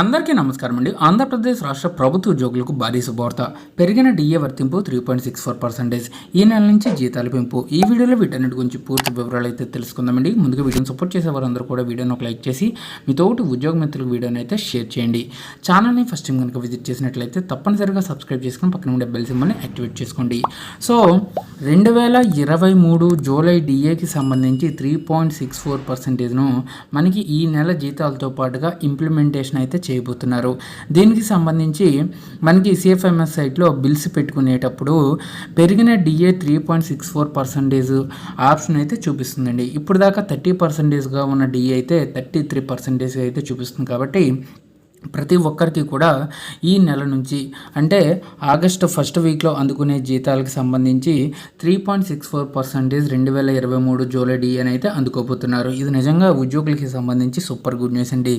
అందరికీ నమస్కారం అండి. ఆంధ్రప్రదేశ్ రాష్ట్ర ప్రభుత్వ ఉద్యోగులకు భారీ శుభవార్త. పెరిగిన DA వర్తింపు three point six four percentage ఈ నెల నుంచి జీతాల పెంపు. ఈ వీడియోలో వీటన్నిటి గురించి పూర్తి వివరాలు అయితే తెలుసుకుందామండి. ముందుగా వీడియోని సపోర్ట్ చేసే వారందరూ కూడా వీడియోని ఒక లైక్ చేసి మీతోటి ఉద్యోగ మిత్రులకు వీడియోని అయితే షేర్ చేయండి. ఛానల్ని ఫస్ట్ టైం కనుక విజిట్ చేసినట్లయితే తప్పనిసరిగా సబ్స్క్రైబ్ చేసుకుని పక్కన ఉండే బెల్ సింబల్ని యాక్టివేట్ చేసుకోండి. సో రెండు వేల ఇరవై మూడు జూలై డిఏకి సంబంధించి త్రీ పాయింట్ సిక్స్ ఫోర్ పర్సెంటేజ్ను మనకి ఈ నెల జీతాలతో పాటుగా ఇంప్లిమెంటేషన్ అయితే చేయబోతున్నారు. దీనికి సంబంధించి మనకి సిఎఫ్ఎంఎస్ సైట్లో బిల్స్ పెట్టుకునేటప్పుడు పెరిగిన DA three point six four percentage option అయితే చూపిస్తుందండి. ఇప్పుడు దాకా థర్టీ పర్సెంటేజ్గా ఉన్న డిఏ అయితే థర్టీ త్రీ పర్సెంటేజ్ అయితే చూపిస్తుంది కాబట్టి ప్రతి ఒక్కరికి కూడా ఈ నెల నుంచి అంటే ఆగస్టు ఫస్ట్ వీక్లో అందుకునే జీతాలకు సంబంధించి three point six four percentage రెండు వేల ఇరవై మూడు జూలై డిఏ అయితే అందుకోబోతున్నారు. ఇది నిజంగా ఉద్యోగులకి సంబంధించి సూపర్ గుడ్ న్యూస్ అండి.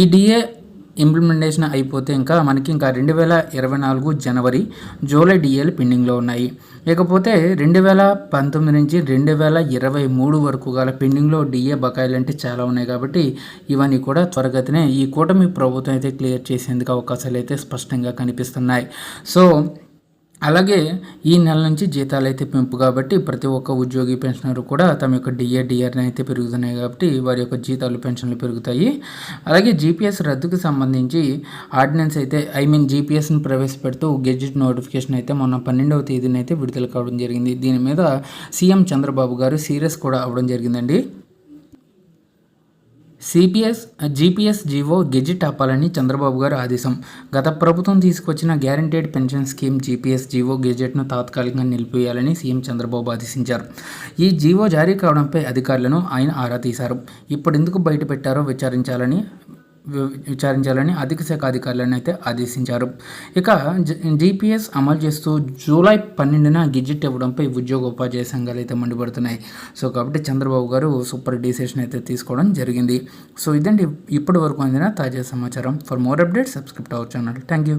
ఈ డిఏ ఇంప్లిమెంటేషన్ అయిపోతే ఇంకా మనకి ఇంకా రెండు వేల ఇరవై నాలుగు జనవరి జూలై డిఏలు పెండింగ్లో ఉన్నాయి. ఇకపోతే రెండు వేల పంతొమ్మిది నుంచి రెండు వేల ఇరవై మూడు వరకు గల పెండింగ్లో డిఏ బకాయిలు అంటే చాలా ఉన్నాయి కాబట్టి ఇవన్నీ కూడా త్వరగతినే ఈ కూటమి ప్రభుత్వం అయితే క్లియర్ చేసేందుకు అవకాశాలు అయితే స్పష్టంగా కనిపిస్తున్నాయి. సో అలాగే ఈ నెల నుంచి జీతాలు అయితే పెంపు కాబట్టి ప్రతి ఒక్క ఉద్యోగి పెన్షనర్ కూడా తమ యొక్క డిఏ డిఆర్ని అయితే పెరుగుతున్నాయి కాబట్టి వారి యొక్క జీతాలు పెన్షన్లు పెరుగుతాయి. అలాగే జీపీఎస్ రద్దుకు సంబంధించి ఆర్డినెన్స్ అయితే ఐ మీన్ జీపీఎస్ని ప్రవేశపెడుతూ గెజిట్ నోటిఫికేషన్ అయితే మొన్న పన్నెండవ తేదీన అయితే విడుదల కావడం జరిగింది. దీని మీద సీఎం చంద్రబాబు గారు సీరియస్ కూడా అవ్వడం జరిగిందండి. సిపిఎస్ జీపీఎస్ జీవో గెజిట్ ఆపాలని చంద్రబాబు గారు ఆదేశం. గత ప్రభుత్వం తీసుకొచ్చిన guaranteed pension scheme GPS GO గెజెట్ను తాత్కాలికంగా నిలిపివేయాలని సీఎం చంద్రబాబు ఆదేశించారు. ఈ జీవో జారీ కావడంపై అధికారులను ఆయన ఆరా తీశారు. ఇప్పుడు ఎందుకు బయట పెట్టారో విచారించాలని విచారించాలని అధిక శాఖ అధికారులను అయితే ఆదేశించారు. ఇక జీపీఎస్ అమలు చేస్తూ జూలై పన్నెండున గెజిట్ ఇవ్వడంపై ఉద్యోగ ఉపాధ్యాయ సంఘాలు అయితే మండిపడుతున్నాయి. సో కాబట్టి చంద్రబాబు గారు సూపర్ డిసిషన్ అయితే తీసుకోవడం జరిగింది. సో ఇదండి ఇప్పటి వరకు అందిన తాజా సమాచారం. For more updates subscribe our channel. Thank you